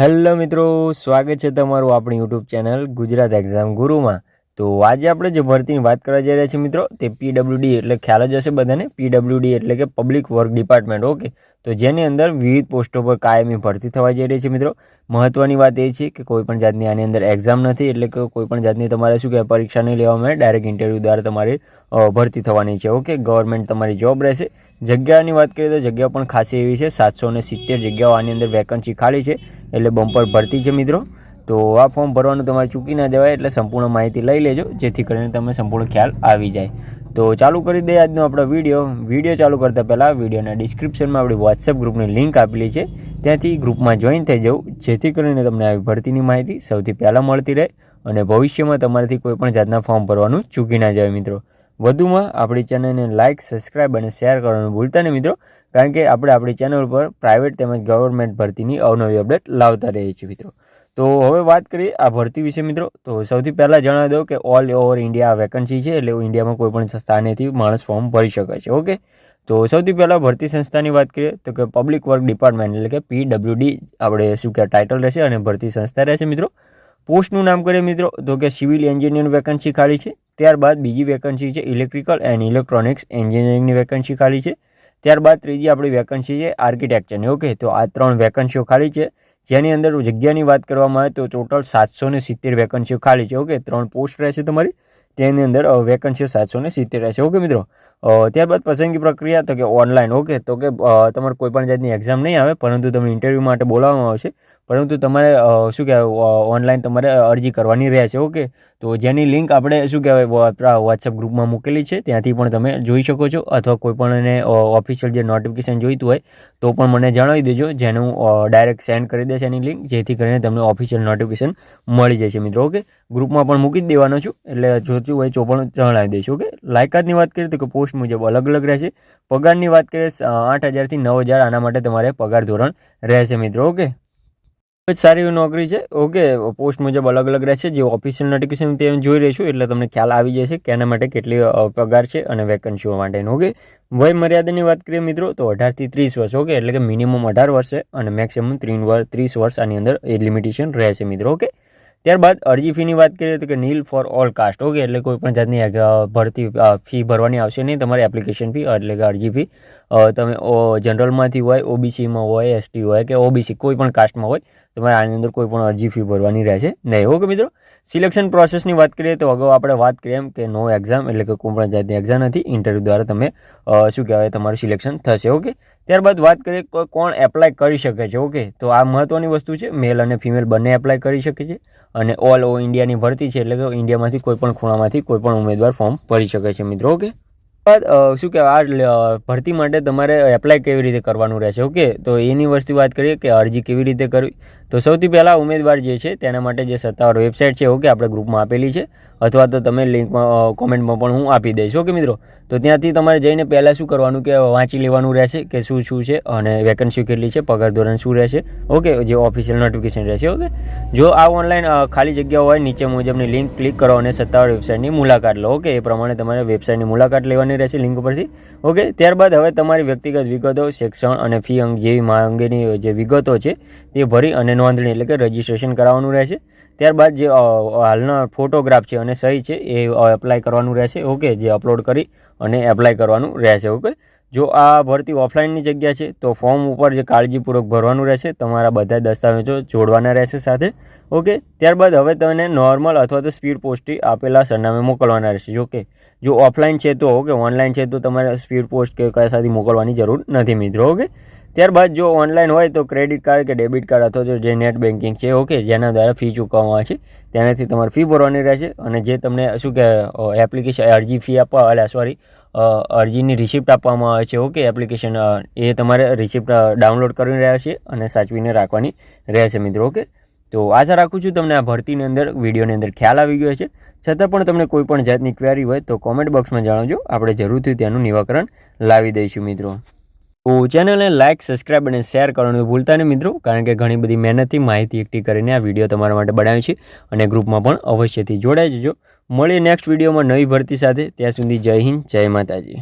Hello મિત્રો, સ્વાગત છે તમારું આપણી યુટ્યુબ ચેનલ ગુજરાત એક્ઝામ ગુરુમાં તો આજે આપણે જે ભરતીની વાત કરવા જઈ રહ્યા છીએ મિત્રો, તે પીડબ્લ્યુડી એટલે ખ્યાલ જ હશે બધાને. પીડબ્લ્યુડી એટલે કે પબ્લિક વર્ક ડિપાર્ટમેન્ટ ઓકે તો જેની અંદર વિવિધ પોસ્ટો પર કાયમી ભરતી થવા જઈ રહી છે મિત્રો. મહત્ત્વની વાત એ છે કે કોઈપણ જાતની આની અંદર એક્ઝામ નથી, એટલે કે કોઈ પણ જાતની તમારે શું કહેવાય, પરીક્ષા નહીં લેવામાં માટે ડાયરેક્ટ ઇન્ટરવ્યૂ દ્વારા તમારી ભરતી થવાની છે ઓકે ગવર્મેન્ટ તમારી જોબ રહેશે. જગ્યાની વાત કરીએ તો જગ્યા પણ ખાસી એવી છે, સાતસો અને સિત્તેર જગ્યાઓ આની અંદર વેકન્સી ખાલી છે. એટલે બમ્પર ભરતી છે મિત્રો. તો આ ફોર્મ ભરવાનું તમારે ચૂકી ના જવાય એટલે સંપૂર્ણ માહિતી લઈ લેજો, જેથી કરીને તમને સંપૂર્ણ ખ્યાલ આવી જાય. તો ચાલુ કરી દઈએ આજનો આપણો વીડિયો વીડિયો ચાલુ કરતાં પહેલાં વિડીયોના ડિસ્ક્રિપ્શનમાં આપણી વોટ્સએપ ગ્રુપની લિંક આપેલી છે. ત્યાંથી ગ્રુપમાં જોઈન થઈ જવું, જેથી કરીને તમને આવી ભરતીની માહિતી સૌથી પહેલાં મળતી રહે અને ભવિષ્યમાં તમારાથી કોઈ પણ જાતના ફોર્મ ભરવાનું ચૂકી ના જાય મિત્રો. વધુમાં આપણી ચેનલને લાઇક સબસ્ક્રાઇબ અને શેર કરવાનું ભૂલતા નહીં મિત્રો. કારણ કે આપણે આપણી ચેનલ પર પ્રાઇવેટ તેમજ ગવર્મેન્ટ ભરતીની અવનવી અપડેટ લાવતા રહીએ છીએ મિત્રો. તો હવે વાત કરીએ આ ભરતી વિશે મિત્રો. તો સૌથી પહેલાં જણાવી દઉં કે ઓલ ઓવર ઇન્ડિયા વેકન્સી છે એટલે ઇન્ડિયામાં કોઈ પણ સ્થાનેથી માણસ ફોર્મ ભરી શકે છે ઓકે તો સૌથી પહેલાં ભરતી સંસ્થાની વાત કરીએ તો કે પબ્લિક વર્ક ડિપાર્ટમેન્ટ એટલે કે પીડબ્લ્યુડી આપણે શું કહેવાય ટાઇટલ રહેશે અને ભરતી સંસ્થા રહેશે મિત્રો. પોસ્ટનું નામ કરીએ મિત્રો, તો કે સિવિલ એન્જિનિયરની વેકન્સી ખાલી છે. ત્યારબાદ બીજી વેકન્સી છે ઇલેક્ટ્રિકલ એન્ડ ઇલેક્ટ્રોનિક્સ એન્જિનિયરિંગની વેકન્સી ખાલી છે. ત્યારબાદ ત્રીજી આપણી વેકન્સી છે આર્કિટેક્ચરની. ઓકે, તો આ ત્રણ વેકન્સીઓ ખાલી છે. જેની અંદર જગ્યાની વાત કરવામાં આવે તો ટોટલ સાતસો ને સિત્તેર વેકન્સીઓ ખાલી છે. ઓકે, ત્રણ પોસ્ટ રહેશે તમારી. તેની અંદર વેકન્સીઓ સાતસો ને સિત્તેર રહેશે. ઓકે મિત્રો ત્યારબાદ પસંદગી પ્રક્રિયા તો કે ઓનલાઈન, ઓકે, તો કે તમારે કોઈપણ જાતની એક્ઝામ નહીં આવે, પરંતુ તમને ઇન્ટરવ્યૂ માટે બોલાવવામાં આવશે, પરંતુ તમારે શું કહેવાય ઓનલાઈન તમારે અરજી કરવાની રહેશે ઓકે, તો જેની લિંક આપણે શું કહેવાય વોટ્સઅપ ગ્રુપમાં મૂકેલી છે, ત્યાંથી પણ તમે જોઈ શકો છો, અથવા કોઈપણ એને ઓફિશિયલ જે નોટિફિકેશન જોઈતું હોય, તો પણ મને જણાવી દેજો, જેનું ડાયરેક્ટ સેન્ડ કરી દેશે એની લિંક, જેથી કરીને તમને ઓફિશિયલ નોટિફિકેશન મળી જશે, મિત્રો, ઓકે, ગ્રુપમાં પણ મૂકી જ દેવાનો છું, એટલે જોતું હોય તો પણ જણાવી દઈશ, ઓકે, લાયકાતની વાત કરીએ તો કે પોસ્ટ મુજબ અલગ અલગ રહેશે. પગારની વાત કરીએ આઠ હજારથી નવ હજાર આના માટે તમારે પગાર ધોરણ રહેશે મિત્રો, ઓકે? ખૂબ જ સારી એવી નોકરી છે, ઓકે? પોસ્ટ મુજબ અલગ અલગ રહેશે, જે ઓફિશિયલ નોટિફિકેશન તે જોઈ રહીશું એટલે તમને ખ્યાલ આવી જશે કે એના માટે કેટલી પગાર છે અને વેકન્સીઓ માટેનો, ઓકે? વય મર્યાદાની વાત કરીએ મિત્રો, તો અઢારથી ત્રીસ વર્ષ, ઓકે? એટલે કે મિનિમમ અઢાર વર્ષ છે અને મેક્સિમમ ત્રીન વર્ષ ત્રીસ વર્ષ આની અંદર એ લિમિટેશન રહેશે મિત્રો, ઓકે? ત્યારબાદ અરજી ફીની વાત કરીએ તો કે nil for all caste, okay, એટલે કોઈ પણ જાતની ભરતી ફી ભરવાની આવશે નહીં, તમારી એપ્લિકેશન ફી, એટલે કે અરજી ફી. તમે જનરલમાંથી હોય, ઓબીસીમાં હોય, એસટી હોય કે ઓબીસી, કોઈ પણ કાસ્ટમાં હોય, તમારે આની અંદર કોઈ પણ અરજી ફી ભરવાની રહેશે નહીં, ઓકે મિત્રો? સિલેક્શન પ્રોસેસની વાત કરીએ તો અગાઉ આપણે વાત કરીએ એમ કે નો એક્ઝામ એટલે કે કોઈ પણ જાતની એક્ઝામ નથી. ઇન્ટરવ્યૂ દ્વારા તમે શું કહેવાય, તમારું સિલેક્શન થશે ઓકે ત્યારબાદ વાત કરીએ કોણ એપ્લાય કરી શકે છે ઓકે તો આ મહત્ત્વની વસ્તુ છે મેલ અને ફિમેલ બંને એપ્લાય કરી શકે છે અને ઓલ ઓવર ઇન્ડિયાની ભરતી છે એટલે કે ઇન્ડિયામાંથી કોઈ પણ ખૂણામાંથી કોઈ પણ ઉમેદવાર ફોર્મ ભરી શકે છે, મિત્રો ઓકે બાદ શું કહેવાય, આ ભરતી માટે તમારે એપ્લાય કેવી રીતે કરવાનું રહેશે ઓકે તો એની વસ્તુ વાત કરીએ કે અરજી કેવી રીતે કરવી? તો સૌથી પહેલાં ઉમેદવાર જે છે, તેના માટે જે સત્તાવાર વેબસાઇટ છે, ઓકે, આપણે ગ્રુપમાં આપેલી છે. અથવા તો તમે લિંકમાં કોમેન્ટમાં પણ હું આપી દઈશ, ઓકે, મિત્રો? તો ત્યાંથી તમારે જઈને પહેલાં શું કરવાનું કે વાંચી લેવાનું રહેશે કે શું શું છે અને વેકન્સી કેટલી છે, પગાર ધોરણ શું રહેશે, ઓકે, જે ઓફિશિયલ નોટિફિકેશન રહેશે, ઓકે? જો આ ઓનલાઈન ખાલી જગ્યા હોય, નીચે મુજબની લિંક ક્લિક કરો અને સત્તાવાર વેબસાઇટની મુલાકાત લો, ઓકે? એ પ્રમાણે તમારે વેબસાઇટની મુલાકાત લેવાની રહેશે લિંક પરથી ઓકે? ત્યારબાદ હવે તમારી વ્યક્તિગત વિગતો, શિક્ષણ અને ફી અંગ જેવી અંગેની જે વિગતો છે, તે ભરી અને નોંધણી એટલે કે રજિસ્ટ્રેશન કરાવવાનું રહેશે. ત્યારબાદ જે હાલનો ફોટોગ્રાફ છે અને સહી છે એ એપ્લાય કરવાનું રહેશે. ઓકે, જે અપલોડ કરી અને એપ્લાય કરવાનું રહેશે, ઓકે? જો આ ભરતી ઓફલાઈનની જગ્યા છે, તો ફોર્મ ઉપર જે કાળજીપૂર્વક ભરવાનું રહેશે. તમારા બધા દસ્તાવેજો જોડવાના રહેશે સાથે, ઓકે? ત્યારબાદ હવે તમને નોર્મલ અથવા તો સ્પીડ પોસ્ટથી આપેલા સરનામે મોકલવાના રહેશે જો જો ઓફલાઈન છે તો, ઓકે? ઓનલાઈન છે તો તમારે સ્પીડ પોસ્ટ કે કયા સાથે મોકલવાની જરૂર નથી, મિત્રો, ઓકે? ત્યારબાદ જો ઓનલાઈન હોય તો ક્રેડિટ કાર્ડ કે ડેબિટ કાર્ડ અથવા તો જે નેટ બેન્કિંગ છે ઓકે જેના દ્વારા ફી ચૂકવવામાં આવે છે, તેનાથી તમારે ફી ભરવાની રહેશે અને જે તમને શું કે એપ્લિકેશન અરજી ફી આપવા એટલે સોરી અરજીની રિસિપ્ટ આપવામાં આવે છે ઓકે એપ્લિકેશન એ તમારે રિસિપ્ટ ડાઉનલોડ કરીને રહેશે અને સાચવીને રાખવાની રહેશે મિત્રો ઓકે તો આશા રાખું છું તમને આ ભરતીની અંદર, વિડીયોની અંદર ખ્યાલ આવી ગયો છે છતાં પણ તમને કોઈ પણ જાતની ક્વેરી હોય તો કોમેન્ટ બોક્સમાં જણાવજો. આપણે જરૂરથી તેનું નિવાકરણ લાવી દઈશું મિત્રો. તો ચેનલને લાઇક સબસ્ક્રાઇબ અને શેર કરવાનું ભૂલતા નહીં મિત્રો, કારણ કે ઘણી બધી મહેનતથી માહિતી એકઠી કરીને આ વીડિયો તમારા માટે બનાવ્યો છે અને ગ્રુપમાં પણ અવશ્યથી જોડાઈ જજો. મળીએ નેક્સ્ટ વિડીયોમાં નવી ભરતી સાથે, ત્યાં સુધી જય હિન્દ, જય માતાજી.